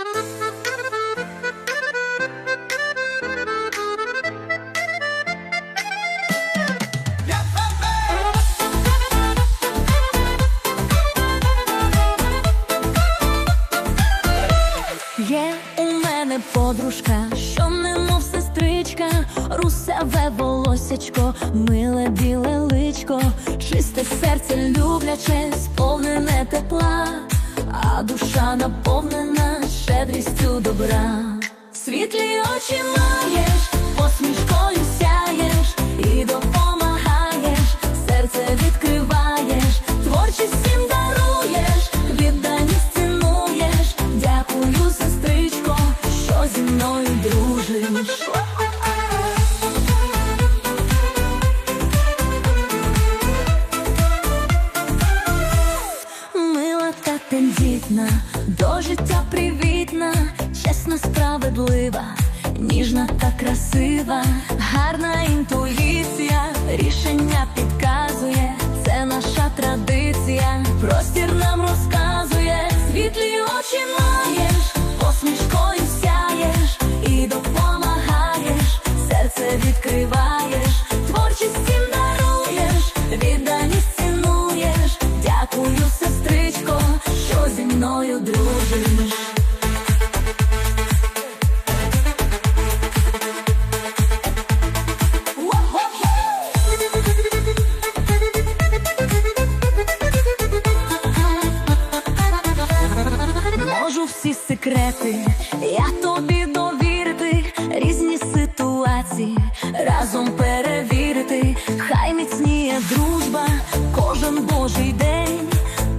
Є у мене подружка, що немов сестричка, русяве волосячко, миле біле личко, чисте серце любляче, сповнене тепла, а душа щедрістю добра. Світлі очі маєш, посмішкою сяєш і допомагаєш, серце відкриваєш, творчість всім даруєш, відданість цінуєш. Дякую, сестричко, що зі мною дружиш. Мила та тендітна, до життя чесна, справедлива, ніжна та красива, гарна інтуїція, рішення підказує, це наша традиція, простір нам розказує, світлі очі маєш, посмішкою сяєш і допомагаєш, серце відкриваєш, творчість всім даруєш, відданість цінуєш. Дякую, сестричко, що зі мною дружиш. Секрети, я тобі довірити, різні ситуації разом перевірити, хай міцніє дружба, кожен божий день,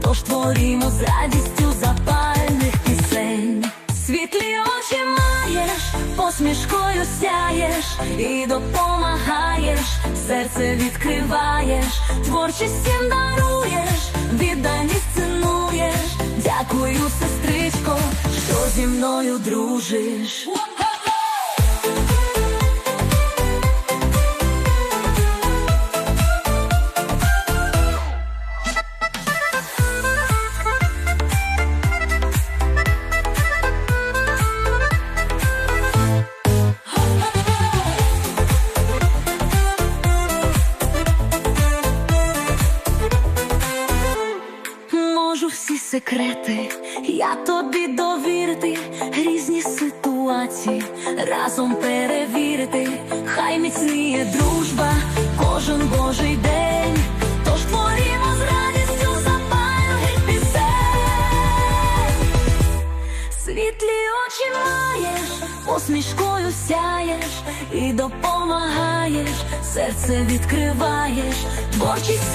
тож творімо з радістю запальних пісень. Світлі очі маєш, посмішкою сяєш і допомагаєш, серце відкриваєш, творчість всім даруєш, відданість цінуєш. Дякую, сестричко, що зі мною дружиш. Можу всі секрети, я тобі довірити, різні ситуації разом перевірити, хай міцніє дружба, кожен божий день, тож творімо з радістю запальних пісень. Світлі очі маєш, посмішкою сяєш і допомагаєш, серце відкриваєш, творчість